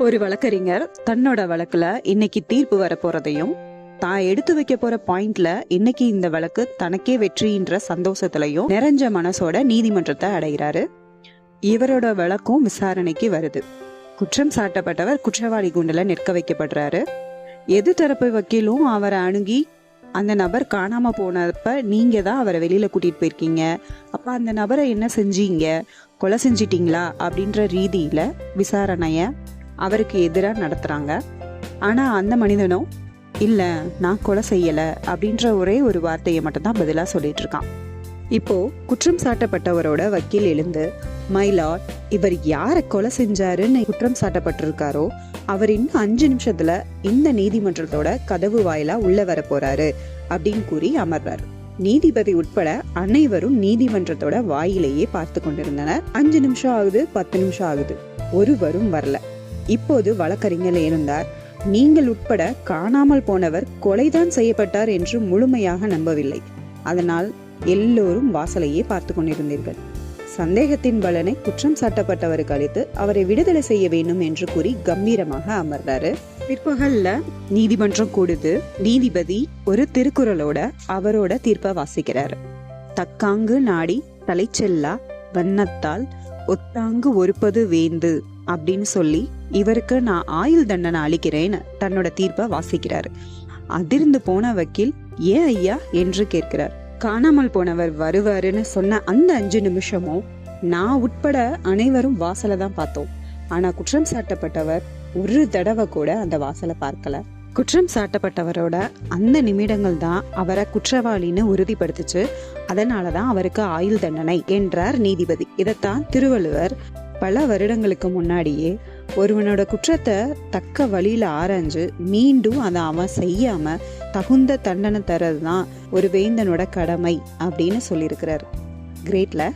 ஒரு வழக்கறிஞர் தன்னோட வழக்குல இன்னைக்கு தீர்ப்பு வரப்போறதையும் தான் எடுத்து வைக்க போற பாயிண்ட்ல இன்னைக்கு இந்த வழக்கு தனக்கே வெற்றின்ற சந்தோஷத்திலையும் நிறைஞ்ச மனசோட நீதிமன்றத்தை அடைகிறாரு. இவரோட வழக்கும் விசாரணைக்கு வருது. குற்றம் சாட்டப்பட்டவர் குற்றவாளி குண்டில் நிற்க வைக்கப்படுறாரு. எது தரப்பு வக்கீலும் அவரை அணுகி அந்த நபர் காணாம போனப்ப நீங்க தான் அவரை வெளியில கூட்டிட்டு போயிருக்கீங்க. அப்ப அந்த நபரை என்ன செஞ்சீங்க? கொலை செஞ்சிட்டீங்களா? அப்படின்ற ரீதியில விசாரணைய அவருக்கு எதிராக நடத்துகிறாங்க ஆனால் அந்த மனிதனும் இல்லை நான் கொலை செய்யலை அப்படின்ற ஒரே ஒரு வார்த்தையை மட்டும்தான் பதிலாக சொல்லிட்டு இருக்கான். இப்போது குற்றம் சாட்டப்பட்டவரோட வக்கீல் எழுந்து மைலாட் இவர் யாரை கொலை செஞ்சாருன்னு குற்றம் சாட்டப்பட்டிருக்காரோ அவர் இன்னும் அஞ்சு நிமிஷத்துல இந்த நீதிமன்றத்தோட கதவு வாயிலா உள்ள வர போறாரு அப்படின்னு கூறி அமர்றாரு. நீதிபதி உட்பட அனைவரும் நீதிமன்றத்தோட வாயிலேயே பார்த்து கொண்டிருந்தனர். அஞ்சு நிமிஷம் ஆகுது பத்து நிமிஷம் ஆகுது. ஒருவரும் வரல. இப்போது வழக்கறிஞர் இருந்தார் நீங்கள் உட்பட காணாமல் போனவர் கொலைதான் செய்யப்பட்டார் என்று முழுமையாக நம்பவில்லை. அதனால் எல்லோரும் வாசலையே பார்த்து கொண்டிருந்தீர்கள். சந்தேகத்தின் பலனை குற்றம் சாட்டப்பட்டவருக்கு அளித்து அவரை விடுதலை செய்ய வேண்டும் என்று கூறி கம்பீரமாக அமர்றாரு பிற்பகல்ல நீதிமன்றம் கூடுது நீதிபதி ஒரு திருக்குறளோட அவரோட தீர்ப்பை வாசிக்கிறாரு. தக்காங்கு நாடி தலைச்செல்லா வண்ணத்தால் ஒத்தாங்கு ஒருப்பது வேந்து அப்படின்னு சொல்லி இவருக்கு நான் ஆயுள் தண்டனை அளிக்கிறேன்னு தன்னோட தீர்ப்பை வாசிக்கிறாரு. அதிர்ந்து போன வக்கீல் ஏன் ஐயா? என்று கேட்கிறார். காணாமல் போனவர் வருவாருன்னு சொன்ன அந்த அஞ்சு நிமிஷமும் நான் உட்பட அனைவரும் வாசலை தான் பார்த்தோம். ஆனா குற்றம் சாட்டப்பட்டவர் ஒரு தடவை கூட அந்த வாசலை பார்க்கல. குற்றம் சாட்டப்பட்டவரோட அந்த நிமிடங்கள் தான் அவரை குற்றவாளின்னு உறுதிப்படுத்துச்சு. அதனால தான் அவருக்கு ஆயுள் தண்டனை என்றார் நீதிபதி. இதைத்தான் திருவள்ளுவர் பல வருடங்களுக்கு முன்னாடியே ஒருவனோட குற்றத்தை தக்க வழியில் ஆராய்ஞ்சு மீண்டும் அதை அவன் செய்யாம தகுந்த தண்டனை தரது தான் ஒரு வேந்தனோட கடமை அப்படின்னு சொல்லியிருக்கிறார். கிரேட்ல